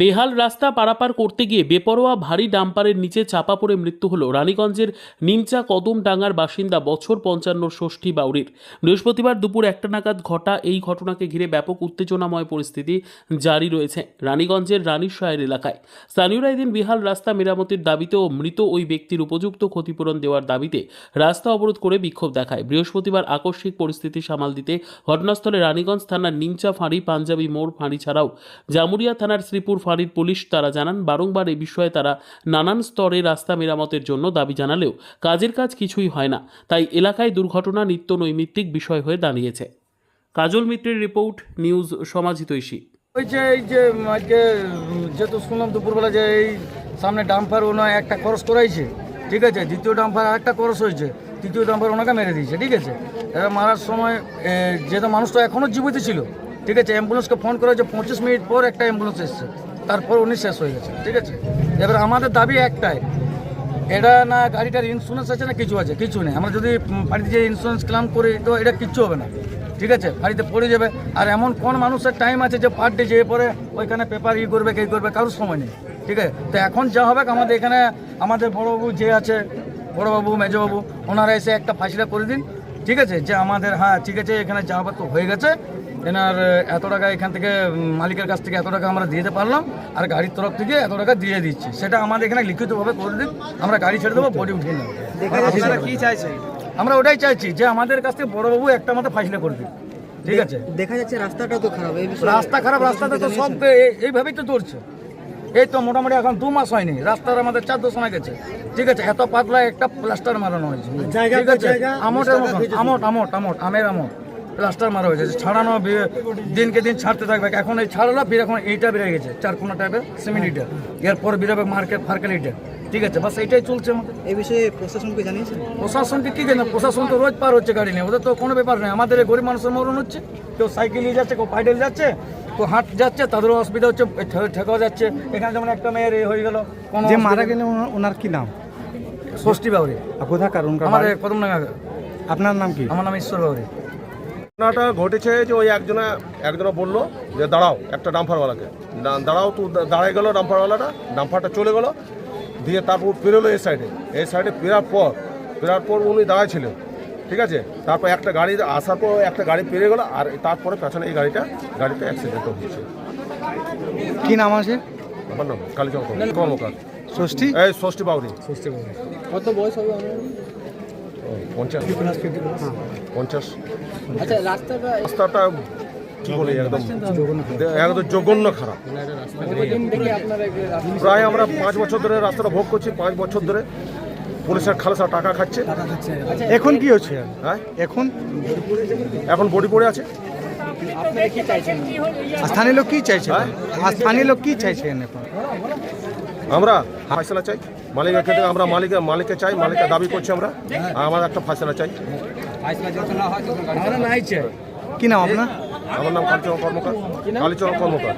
বেহাল রাস্তা পারাপার করতে গিয়ে বেপরোয়া ভারী ডাম্পারের নিচে চাপা পড়ে মৃত্যু হল রানীগঞ্জের নিমচা কদমডাঙ্গার বাসিন্দা বছর পঞ্চান্ন ষষ্ঠী বাউরির। বৃহস্পতিবার দুপুর একটা নাগাদ ঘটা এই ঘটনাকে ঘিরে ব্যাপক উত্তেজনাময় পরিস্থিতি জারি রয়েছে রানীগঞ্জের রানীশায়ের এলাকায়। স্থানীয়রা এদিন বেহাল রাস্তা মেরামতির দাবিতে ও মৃত ওই ব্যক্তির উপযুক্ত ক্ষতিপূরণ দেওয়ার দাবিতে রাস্তা অবরোধ করে বিক্ষোভ দেখায়। বৃহস্পতিবার আকস্মিক পরিস্থিতি সামাল দিতে ঘটনাস্থলে রানীগঞ্জ থানার নিমচা ফাঁড়ি, পাঞ্জাবি মোড় ফাঁড়ি ছাড়াও জামুরিয়া থানার শ্রীপুর ফাঁড়ির পুলিশ তারা জানান বারংবার এই বিষয়ে তারা নানান স্তরে রাস্তা মেরামতের জন্য দাবি জানালেও কাজের কাজ কিছুই হয় না। তাই এলাকায় দুর্ঘটনা নিত্য নৈমিত্তিক বিষয় হয়ে দাঁড়িয়েছে। কাজল মিত্রের রিপোর্ট নিউজ সমাজিতৈষী ওই যে এই যে আজকে যেহেতু শুনলাম দুপুরবেলা যে এই সামনে ডাম্পার ওনার একটা খরচ করাইছে ঠিক আছে? দ্বিতীয় ডাম্পার একটা খরচ হয়েছে তৃতীয় ডাম্পার ওনাকে মেরে দিয়েছে ঠিক আছে? এবার মারার সময় এ, যেহেতু মানুষটা এখনও জীবিত ছিল ঠিক আছে? অ্যাম্বুলেন্সকে ফোন করা হয়েছে পঁচিশ মিনিট পর একটা অ্যাম্বুলেন্স এসছে। তারপর উনি শেষ হয়ে গেছে, ঠিক আছে? এবার আমাদের দাবি একটাই, এটা না গাড়িটার ইন্স্যুরেন্স আছে না কিছু আছে? কিছু নেই। আমরা যদি বাড়িতে যে ইন্স্যুরেন্স ক্লাম করি, তো এটা কিচ্ছু হবে না, ঠিক আছে? বাড়িতে পড়ে যাবে। আর এমন কোন মানুষের টাইম আছে যে পার ডে যেয়ে পরে ওইখানে পেপার ই করবে কে করবে, কারোর সময় নেই, ঠিক আছে? তো এখন যা হবে, আমাদের এখানে আমাদের বড়বাবু যে আছে, বড়বাবু, মেজবাবু, ওনারা এসে একটা ফাঁসিটা করে দিন, ঠিক আছে? যে আমাদের হ্যাঁ ঠিক আছে, এখানে যা হবে তো হয়ে গেছে। এনার এত টাকা এখান থেকে মালিকের কাছ থেকে এত টাকা আমরা দিয়ে দিতে পারলাম আর গাড়ির তরফ থেকে এত টাকা দিয়ে দিচ্ছি। সেটা আমাদের এখানে লিখিতভাবে করে দিন আমরা গাড়ি ছেড়ে দেবো বডি উঠিয়ে নেব। আপনারা কি চাইছেন? আমরা ওটাই চাইছি যে আমাদের কাছ থেকে বড়বাবু একটা আমাদের ফাইসলে করে দিন। ঠিক আছে? দেখা যাচ্ছে রাস্তাটা তো খারাপ রাস্তা খারাপ রাস্তাটা তো সব এই- এইভাবেই তো চলছে। এই তো মোটামুটি এখন দু মাস হয়নি রাস্তার আমাদের চার দশ সময় গেছে। ঠিক আছে এত পাতলা একটা প্লাস্টার মারানো হয়েছে। ঠিক আছে? আমটের মতন। আমট আমট আমট আমের আমট। প্লাস্টার মারা হয়েছে ছাড়ানো দিনকে দিন ছাড়তে থাকবে। এখন এই ছাড়লো ফির এখন এইটা বেড়ে গেছে চার কোনা টাইপের সেমিন ইটার। এরপর বেরোবে মার্কেট ফার্কেল ইটার। ঠিক আছে বাস এইটাই চলছে আমাদের। এই বিষয়ে প্রশাসনকে জানিয়েছেন? প্রশাসনকে কি জানে প্রশাসন তো রোজ পার হচ্ছে গাড়ি নিয়ে ওদের তো কোনো ব্যাপার নেই আমাদের এই গরিব মানুষের মরণ হচ্ছে কেউ সাইকেল নিয়ে যাচ্ছে কেউ পাইডেল যাচ্ছে কেউ হাট যাচ্ছে তাদেরও অসুবিধা হচ্ছে ঠে- ঠেকাও যাচ্ছে। এখানে যেমন একটা মেয়ের এ হয়ে গেল কোনো যে মারা গেলে ওনার কি নাম? ষষ্ঠী বাউরি। আর কোথাকার আমার বাড়ি? কদম নাগা আপনার নাম কি? আমার নাম ঈশ্বর বাউরি। ঘটনাটা ঘটেছে যে ওই একজনে একজনে বলল যে দাঁড়াও একটা ডাম্পারওয়ালাকে। দাঁড়াও তো দাঁড়ায় গেল ডাম্পারওয়ালাটা ডাম্পারটা চলে গেলো দিয়ে তারপর পেরোলো এই সাইডে। এই সাইডে পেরার পর পেরার পর উনি দাঁড়াইছিলেন ঠিক আছে? তারপর একটা গাড়ি আসার পর একটা গাড়ি পেরিয়ে গেলো আর তারপরে পেছনে এই গাড়িটা গাড়িটা অ্যাক্সিডেন্ট হয়েছে। কি নাম আছে? আমার নাম কালীচন্দ্র কর্মকার। ষষ্ঠী? এই ষষ্ঠী বাউরি ষষ্ঠী বাউরি কত বয়স হবে পঞ্চাশ। পঞ্চাশ। আচ্ছা রাস্তাটা রাস্তাটা কি বলি একদম একদম জঘন্য খারাপ। প্রায় আমরা পাঁচ বছর ধরে রাস্তাটা ভোগ করছি পাঁচ বছর ধরে পুলিশের খালাসা টাকা খাচ্ছে। এখন কি হচ্ছে? হ্যাঁ? এখন? এখন বডি পড়ে আছে। আপনারা কি চাইছেন? আর স্থানীয় লোক কি চাইছে হ্যাঁ? আর স্থানীয় লোক কি চাইছেন এখন? আমরা ফাইসলা চাই। মালিকের ক্ষেত্রে আমরা মালিকের মালিককে চাই মালিকের দাবি করছি আমরা। আমার একটা ফাইসলা চাই। চাই কি নাম আপনার? আমার নাম কালীচরণ কর্মকার। কালীচরণ কর্মকার।